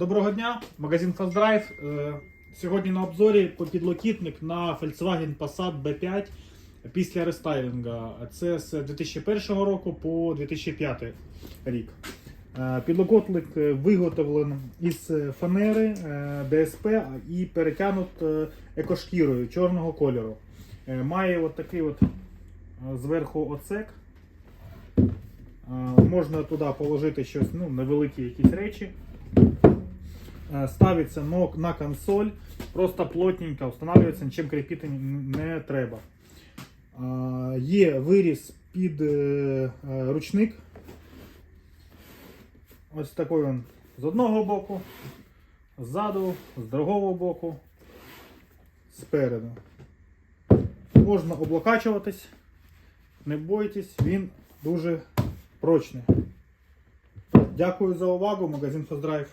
Доброго дня, магазин Fast Drive. Е, Сьогодні на обзорі підлокітник на Volkswagen Passat B5 після рестайлінга. Це з 2001 року по 2005 рік. Е, Підлокітник е, виготовлений із фанери е, ДСП і перетягнут е, екошкірою чорного кольору. Має от такий от зверху оцек. Можна туди положити щось, ну, невеликі якісь речі. Е, Ставиться на консоль, просто плотненько встановлюється, нічим кріпити не треба. Є виріз під е, е, ручник. Ось такий він з одного боку, ззаду, з другого боку, спереду. Можна облокачуватись, не бойтесь, він дуже прочний. Дякую за увагу, магазин Фозддрайв.